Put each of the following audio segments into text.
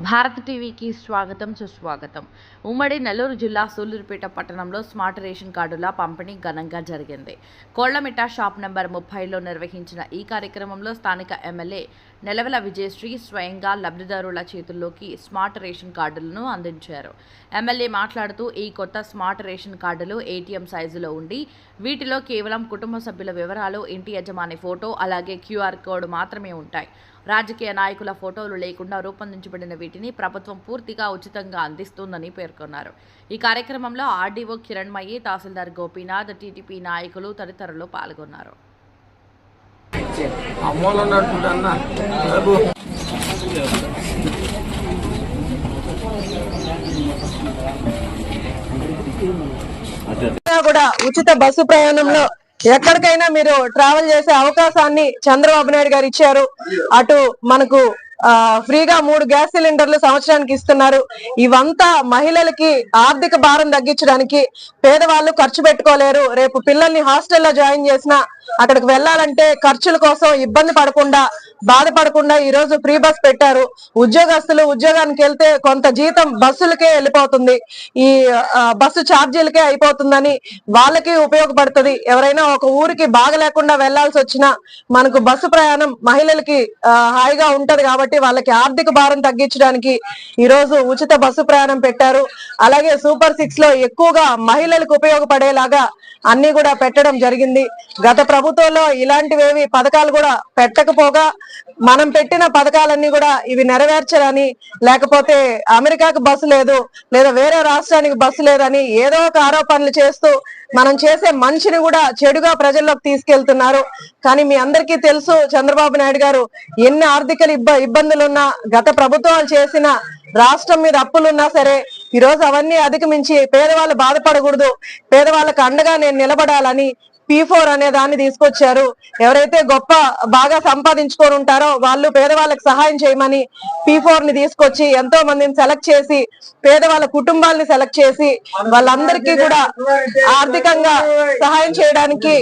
భారత్ టీవీకి స్వాగతం సుస్వాగతం. ఉమ్మడి నెల్లూరు జిల్లా సూలూరుపేట పట్టణంలో స్మార్ట్ రేషన్ కార్డుల పంపిణీ ఘనంగా జరిగింది. కోళ్ళమిట షాప్ నెంబర్ ముప్పైలో నిర్వహించిన ఈ కార్యక్రమంలో స్థానిక ఎమ్మెల్యే నెలవెల విజయశ్రీ స్వయంగా లబ్ధిదారుల చేతుల్లోకి స్మార్ట్ రేషన్ కార్డులను అందించారు. ఎమ్మెల్యే మాట్లాడుతూ ఈ కొత్త స్మార్ట్ రేషన్ కార్డులు ఏటీఎం సైజులో ఉండి వీటిలో కేవలం కుటుంబ సభ్యుల వివరాలు ఇంటి యజమాని ఫోటో అలాగే క్యూఆర్ కోడ్ మాత్రమే ఉంటాయి. రాజకీయ నాయకుల ఫోటోలు లేకుండా రూపొందించబడిన వీటిని ప్రభుత్వం పూర్తిగా ఉచితంగా అందిస్తుందని పేర్కొన్నారు. ఈ కార్యక్రమంలో ఆర్డీఓ కిరణ్మయి తహసీల్దార్ గోపీనాథ్ టీడీపీ నాయకులు తదితరులు పాల్గొన్నారు. కూడా ఉచిత బస్సు ప్రయాణంలో ఎక్కడికైనా మీరు ట్రావెల్ చేసే అవకాశాన్ని చంద్రబాబు నాయుడు గారు ఇచ్చారు. అటు మనకు ఆ, ఫ్రీగా మూడు గ్యాస్ సిలిండర్లు సంవత్సరానికి ఇస్తున్నారు. ఇవంతా మహిళలకి ఆర్థిక భారం తగ్గించడానికి పేదవాళ్ళు ఖర్చు పెట్టుకోలేరు. రేపు పిల్లల్ని హాస్టల్లో జాయిన్ చేసినా అక్కడికి వెళ్ళాలంటే ఖర్చుల కోసం ఇబ్బంది పడకుండా బాధపడకుండా ఈ రోజు ఫ్రీ బస్ పెట్టారు. ఉద్యోగస్తులు ఉద్యోగానికి వెళ్తే కొంత జీతం బస్సులకే వెళ్ళిపోతుంది. ఈ బస్సు ఛార్జీలకే అయిపోతుందని వాళ్ళకి ఉపయోగపడుతుంది. ఎవరైనా ఒక ఊరికి బాగలేకుండా వెళ్ళాల్సి వచ్చినా మనకు బస్సు ప్రయాణం మహిళలకి హాయిగా ఉంటది కాబట్టి వాళ్ళకి ఆర్థిక భారం తగ్గించడానికి ఈ రోజు ఉచిత బస్సు ప్రయాణం పెట్టారు. అలాగే సూపర్ సిక్స్లో ఎక్కువగా మహిళలకు ఉపయోగపడేలాగా అన్ని కూడా పెట్టడం జరిగింది. గత ప్రభుత్వంలో ఇలాంటివేవి పథకాలు కూడా పెట్టకపోగా మనం పెట్టిన పథకాలన్నీ కూడా ఇవి నెరవేర్చరని లేకపోతే అమెరికాకు బస్సు లేదు లేదా వేరే రాష్ట్రానికి బస్సు లేదని ఏదో ఒక ఆరోపణలు చేస్తూ మనం చేసే మంచిని కూడా చెడుగా ప్రజల్లోకి తీసుకెళ్తున్నారు. కానీ మీ అందరికీ తెలుసు చంద్రబాబు నాయుడు గారు ఎన్ని ఆర్థిక ఇబ్బందులున్నా గత ప్రభుత్వాలు చేసిన రాష్ట్రం మీద అప్పులున్నా సరే ఈ రోజు అవన్నీ అధిగమించి పేదవాళ్ళు బాధపడకూడదు. పేదవాళ్ళకి అండగా నేను నిలబడాలని పీ ఫోర్ అనే దాన్ని తీసుకొచ్చారు. ఎవరైతే గొప్ప బాగా సంపాదించుకొని ఉంటారో వాళ్ళు పేదవాళ్ళకి సహాయం చేయమని పీ ఫోర్ని తీసుకొచ్చి ఎంతో మందిని సెలెక్ట్ చేసి పేదవాళ్ళ కుటుంబాలని సెలెక్ట్ చేసి వాళ్ళందరికీ కూడా ఆర్థికంగా సహాయం చేయడానికి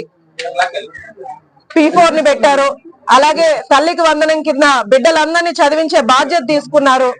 పీ ఫోర్ని పెట్టారు. అలాగే తల్లికి వందనం కింద బిడ్డలందరినీ చదివించే బాధ్యత తీసుకున్నారు.